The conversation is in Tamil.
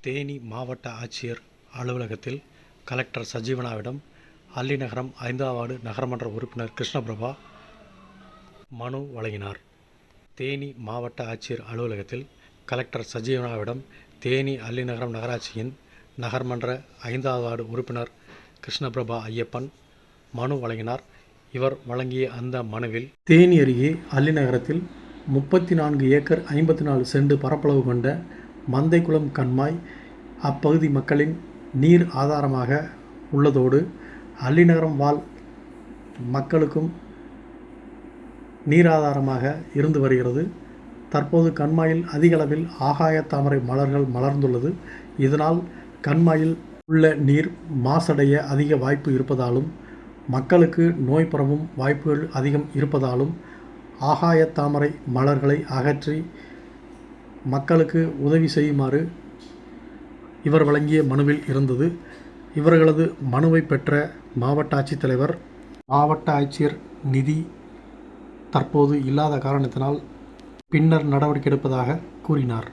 தேனி மாவட்ட ஆட்சியர் அலுவலகத்தில் கலெக்டர் சஜீவனாவிடம் அல்லிநகரம் ஐந்தாம் வார்டு நகரமன்ற உறுப்பினர் கிருஷ்ணபிரபா மனு வழங்கினார். தேனி மாவட்ட ஆட்சியர் அலுவலகத்தில் கலெக்டர் சஜீவனாவிடம் தேனி அல்லிநகரம் நகராட்சியின் நகர்மன்ற ஐந்தாவது வார்டு உறுப்பினர் கிருஷ்ணபிரபா ஐயப்பன் மனு வழங்கினார். இவர் வழங்கிய அந்த மனுவில் தேனி அருகே அல்லிநகரத்தில் முப்பத்தி நான்கு ஏக்கர் ஐம்பத்தி நாலு சென்ட் பரப்பளவு கொண்ட மந்தைக்குளம் கண்மாய் அப்பகுதி மக்களின் நீர் ஆதாரமாக உள்ளதோடு அள்ளிநகரம் வாழ் மக்களுக்கும் நீராதாரமாக இருந்து வருகிறது. தற்போது கண்மாயில் அதிக அளவில் ஆகாய தாமரை மலர்கள் மலர்ந்துள்ளது. இதனால் கண்மாயில் உள்ள நீர் மாசடைய அதிக வாய்ப்பு இருப்பதாலும் மக்களுக்கு நோய் பரவும் வாய்ப்புகள் அதிகம் இருப்பதாலும் ஆகாய தாமரை மலர்களை அகற்றி மக்களுக்கு உதவி செய்யுமாறு இவர் வழங்கிய மனுவில் இருந்தது. இவர்களது மனுவை பெற்ற மாவட்ட ஆட்சித்தலைவர் மாவட்ட ஆட்சியர் நிதி தற்போது இல்லாத காரணத்தினால் பின்னர் நடவடிக்கை எடுப்பதாக கூறினார்.